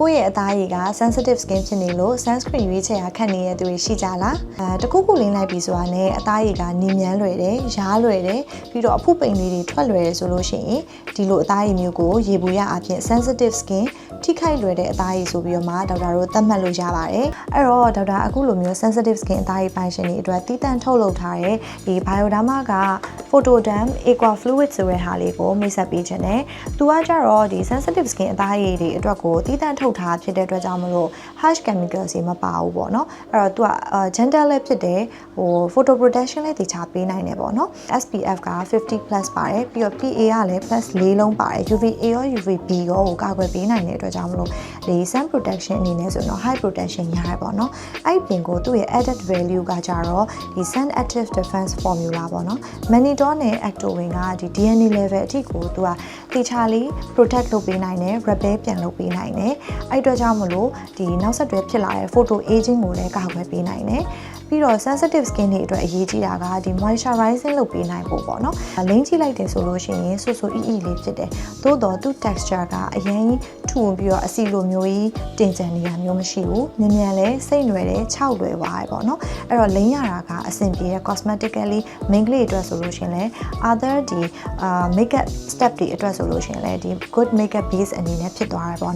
ကိုယ့်ရဲ့အသားရည်က sensitive skin ဖြစ်နေလို့ sunscreen ရွေးချယ်ရခက်နေတဲ့သူတွေရှိကြလားအဲတခုခုလင်းလိုက်ပြီဆိုတာနဲ့အသားရည်ကနင်းမြန်းလွယ်တယ်ရားလွယ်တယ်ပြီးတော့အဖုပိန်လေးတွေထွက်လွယ်တယ်ဆိုလို့ရှိရင်ဒီလိုအသားရည်မျိုးကိုရေဘူးရအဖြစ် sensitive skin ထိခိုက်လွယ်တဲ့အသားရည်ဆိုပြီးတော့မှဒေါက်တာတို့သတ်မှတ်လို့ရပါတယ်အဲ့တော့ဒေါက်တာအခုလိုမျိုး sensitive skin အသားရည်ပိုင်ရှင်တွေအတွက်တည်တံ့ထုတ်လုပ်ထားတဲ့ဒီ Bioderma က Photoderm Aqua Fluid ဆိုတဲ့ဟာလေးကိုမိတ်ဆက်ပေးခြင်းနဲ့သူကကြတော့ဒီ sensitive skin အသားရည်တွေအတွက်ကိုတည်တံ့ထုတ်ထားဖြစ်တဲ့အတွက်ကြောင့်မလို့ harsh chemicals တွေမပါဘူးပေါ့နော်အဲ့တော့သူက gentle လည်းဖြစ်တယ်ဟို photo protection လည်းတခြားပေးနိုင်တယ်ပေါ့နော် SPF က50 plus ပါတယ်ပြီးတော့ PA ကလည်း plus ၄လုံးပါတယ် UVA ရော UVB ရောကိုကာကွယ်ပေးနိုင်တဲ့အတွက်ကြောင့်မလို့ဒီ sun protection အနေနဲ့ဆိုတော့ high protection ရတယ်ပေါ့နော်အဲ့ဒီပြင်ကိုသူ့ရဲ့ added value ကကြတော့ဒီ sun active defense formula ပေါ့နော် mannitol နဲ့ actovin ကဒီ DNA level အထိကိုသူကတေချာလေး protect လုပ်ပေးနိုင်တယ် repair ပြန်လုပ်ပေးနိုင်တယ်အဲ့အတွက်ကြောင့်မလို့ဒီနောက်ဆက်တွဲဖြစ်လာတဲ့ photo aging ကိုလည်းကာကွယ်ပေးနိုင်တယ်ပြီးတော့ sensitive skin တွေအတွက်အရေးကြီးတာကဒီ moisturizing လုပ်ပေးနိုင်ဖို့ပေါ့နော်။လိမ့်ကြည့်လိုက်တယ်ဆိုလို့ရှိရင်ဆူဆူအီအီလေးဖြစ်တယ်။သို့တော့သူ့ texture ကအရင် ထူပြီးတော့အစီလိုမျိုးကြီးတင်ကြံနေတာမျိုးမရှိဘူး။မြန်မြန်လဲစိတ်နွယ်တယ်ခြောက်လွယ်သွားတယ်ပေါ့နော်။အဲ့တော့လိမ့်ရတာကအဆင်ပြေတဲ့ cosmetically main ကလေးအတွက်ဆိုလို့ရှိရင်လဲ other ဒီအာ makeup step တွေအတွက်ဆိုလို့ရှိရင်လဲဒီ good makeup base အနေနဲ့ဖြစ်သွားတယ်ပေါ့